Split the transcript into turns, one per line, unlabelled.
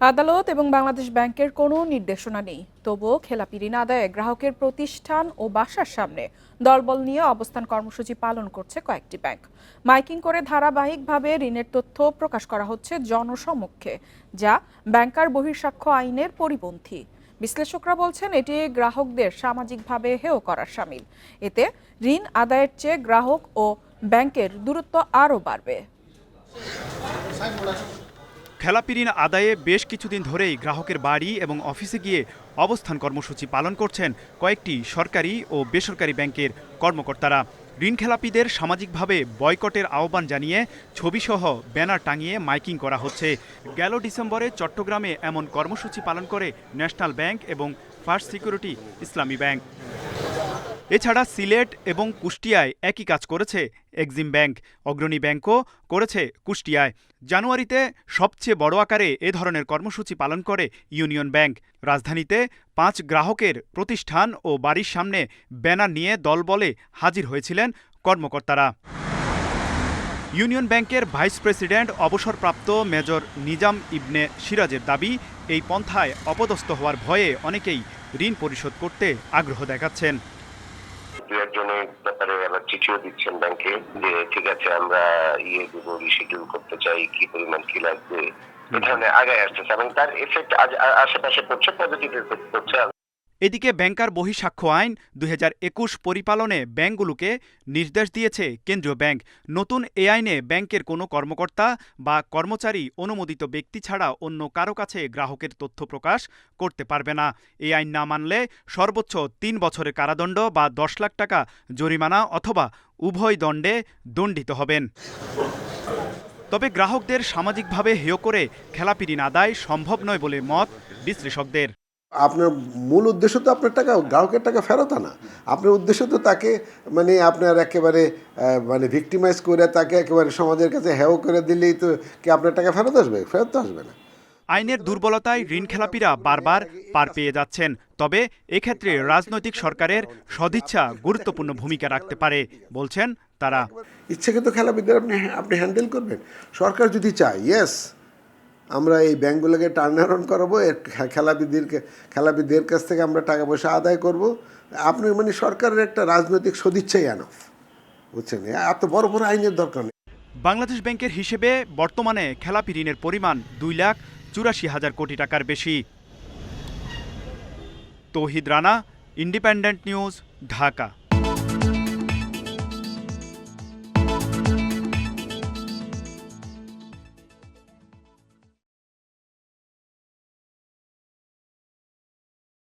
আদালত এবং বাংলাদেশ ব্যাংকের কোনো নির্দেশনা নেই। তবুও খেলাপি ঋণ আদায়ে গ্রাহকের প্রতিষ্ঠান ও বাসার সামনে দলবল নিয়ে অবস্থান কর্মসূচি পালন করছে কয়েকটি ব্যাংক। মাইকিং করে ধারাবাহিকভাবে ঋণের তথ্য প্রকাশ করা হচ্ছে জনসমক্ষে, যা ব্যাংকার বহির্সাক্ষ্য আইনের পরিপন্থী। বিশ্লেষকরা বলছেন এটি গ্রাহকদের সামাজিকভাবে হেয় করার সামিল। এতে ঋণ আদায়ের চেয়ে গ্রাহক ও ব্যাংকের দূরত্ব আরও বাড়বে।
খেলাপি ঋণ আদায়ে বেশ কিছুদিন ধরেই গ্রাহকের বাড়ি এবং অফিসে গিয়ে অবস্থান কর্মসূচি পালন করছেন কয়েকটি সরকারি ও বেসরকারি ব্যাংকের কর্মকর্তারা। ঋণ খেলাপিদের সামাজিকভাবে বয়কটের আহ্বান জানিয়ে ছবিসহ ব্যানার টাঙিয়ে মাইকিং করা হচ্ছে। গেল ডিসেম্বরে চট্টগ্রামে এমন কর্মসূচি পালন করে ন্যাশনাল ব্যাংক এবং ফার্স্ট সিকিউরিটি ইসলামী ব্যাংক। এছাড়া সিলেট এবং কুষ্টিয়ায় একই কাজ করেছে এক্সিম ব্যাংক, অগ্রণী ব্যাংকও করেছে কুষ্টিয়ায়। জানুয়ারিতে সবচেয়ে বড় আকারে এ ধরনের কর্মসূচি পালন করে ইউনিয়ন ব্যাংক। রাজধানীতে পাঁচ গ্রাহকের প্রতিষ্ঠান ও বাড়ির সামনে ব্যানার নিয়ে দলবলে হাজির হয়েছিলেন কর্মকর্তারা। ইউনিয়ন ব্যাংকের ভাইস প্রেসিডেন্ট, অবসরপ্রাপ্ত মেজর নিজাম ইবনে সিরাজের দাবি, এই পন্থায় অপদস্থ হওয়ার ভয়ে অনেকেই ঋণ পরিশোধ করতে আগ্রহ দেখাচ্ছেন।
চিঠিও দিচ্ছেন ব্যাংকে যে ঠিক আছে আমরা ইয়ে দেবো রিশিডিউল করতে চাই কি পরিমাণ কি লাগবে? এ ধরনের আগায় আসতেছে এবং তার এফেক্ট আজ আশেপাশে পড়ছে পজিটিভ এফেক্ট পড়ছে।
এদিকে ব্যাংকার বহিঃসাক্ষ্য আইন দু হাজার একুশ পরিপালনে ব্যাংকগুলোকে নির্দেশ দিয়েছে কেন্দ্রীয় ব্যাংক। নতুন এ আইনে ব্যাংকের কোনো কর্মকর্তা বা কর্মচারী অনুমোদিত ব্যক্তি ছাড়া অন্য কারও কাছে গ্রাহকের তথ্য প্রকাশ করতে পারবে না। এই আইন না মানলে সর্বোচ্চ তিন বছরের কারাদণ্ড বা দশ লাখ টাকা জরিমানা অথবা উভয় দণ্ডে দণ্ডিত হবেন। তবে গ্রাহকদের সামাজিকভাবে হেয় করে খেলাপি ঋণ আদায় সম্ভব নয় বলে মত বিশ্লেষকদের।
আপনার মূল উদ্দেশ্য তো আপনার টাকা গ্রাহকের টাকা ফেরত আনা। আপনার উদ্দেশ্য তো তাকে মানে আপনার একেবারে মানে ভিক্টিমাইজ করে তাকে একেবারে সমাজের কাছে হেয় করে দিলেই তো কি আপনার টাকা ফেরত আসবে? ফেরত তো আসবে না।
আইনের দুর্বলতায় ঋণ খেলাপিরা বারবার পার পেয়ে যাচ্ছেন তবে এক্ষেত্রে রাজনৈতিক সরকারের সদিচ্ছা গুরুত্বপূর্ণ ভূমিকা রাখতে পারে বলছেন তারা।
ইচ্ছাকৃত খেলাবিদের আপনি আপনি হ্যান্ডেল করবেন। সরকার যদি চায় ইয়েস আমরা এই ব্যাঙ্কগুলোকে টার্ন করাবো, এর খে- খেলাপিদের কাছ থেকে আমরা টাকা পয়সা আদায় করব। আপনি মানে সরকারের একটা রাজনৈতিক সদিচ্ছাই আনফ বুঝছেন? এত বড় বড় আইনের দরকার নেই।
বাংলাদেশ ব্যাংকের হিসেবে বর্তমানে খেলাপি ঋণের পরিমাণ দুই লাখ চুরাশি হাজার কোটি টাকার বেশি। Touhid Rana independent news Dhaka.